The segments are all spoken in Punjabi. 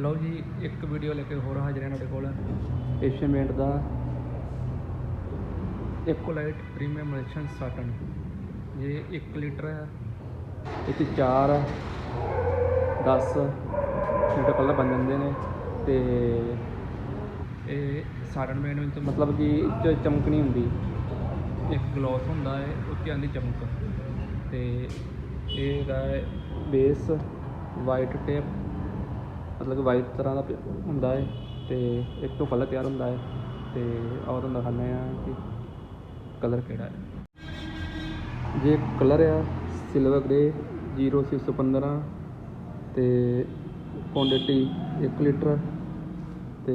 ਲਓ ਜੀ ਇੱਕ ਵੀਡੀਓ ਲੈ ਕੇ ਹੋਰ ਹਾਜ਼ਰ ਹਾਂ ਤੁਹਾਡੇ ਕੋਲ। ਏਸ਼ੀਅਨ ਪੇਂਟ ਦਾ ਇਕੋਲਾਈਟ ਪ੍ਰੀਮੀਅਮ ਐਡੀਸ਼ਨ ਸਾਟਨ ਇਹ 1 ਲੀਟਰ ਹੈ। ਇਹ 'ਚ 4 10 ਲੀਟਰ ਕਲਰ ਬਣ ਜਾਂਦੇ ਨੇ ਤੇ ਇਹ ਸਾਟਨ ਪੇਂਟ ਵਿੱਚ ਮਤਲਬ ਕਿ ਚਮਕ ਨਹੀਂ ਹੁੰਦੀ। ਇੱਕ ਗਲੋਸ ਹੁੰਦਾ ਹੈ ਉੱਤੇ ਆਂਦੀ ਚਮਕ। ਤੇ ਇਹ ਦਾ ਬੇਸ ਵਾਈਟ ਟੇਪ ਮਤਲਬ ਕਿ ਵਾਈਟ ਤਰ੍ਹਾਂ ਦਾ ਪ- ਹੁੰਦਾ ਹੈ ਤੇ ਇੱਕ ਤੋਂ ਕਲਰ ਤਿਆਰ ਹੁੰਦਾ ਹੈ ਤੇ ਆਹ ਤੁਹਾਨੂੰ ਦਿਖਾਉਂਦੇ ਆ ਕਿ ਕਲਰ ਕਿਹੜਾ ਹੈ। ਜੇ ਕਲਰ ਆ ਸਿਲਵਰ ਗ੍ਰੇ 0615 ਤੇ ਕੁਆਂਟੀਟੀ 1 ਲੀਟਰ ਤੇ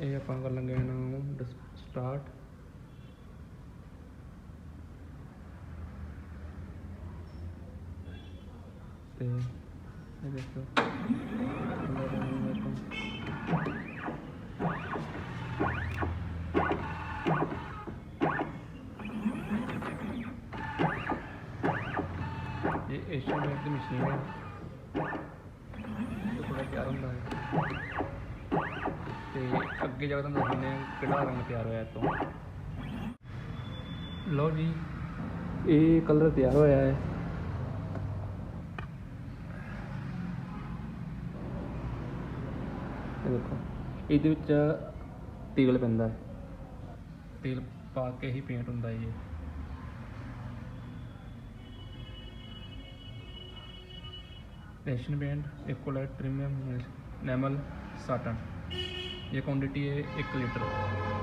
ਇਹ ਆਪਾਂ ਕਰ ਲਾਂਗੇ ਇਹਨੂੰ ਸਟਾਰਟ ਤੇ ਇਹ ਦੇਖੋ। ਇਹ ਏਸ਼ੀਅਨ ਮੇਡ ਦੀ ਮਸ਼ੀਨ ਹੈ ਥੋੜਾ ਤਿਆਰ ਹੁੰਦਾ ਹੈ ਤੇ ਅੱਗੇ ਜਾ ਕੇ ਤੁਹਾਨੂੰ ਦਿਖਾਉਂਦੇ ਹਾਂ ਕਿਹੜਾ ਰੰਗ ਤਿਆਰ ਹੋਇਆ ਤੋਂ ਲਓ ਜੀ, ਇਹ ਕਲਰ ਤਿਆਰ ਹੋਇਆ ਹੈ। ਇਹ ਦੇਖੋ, ਇਹਦੇ ਵਿੱਚ ਤੇਲ ਪੈਂਦਾ ਹੈ। ਤੇਲ ਪਾ ਕੇ ਹੀ ਪੇਂਟ ਹੁੰਦਾ ਹੈ ਇਹ। Asian paint इक्वलाइट premium enamel satin ये क्वांटिटी है एक लीटर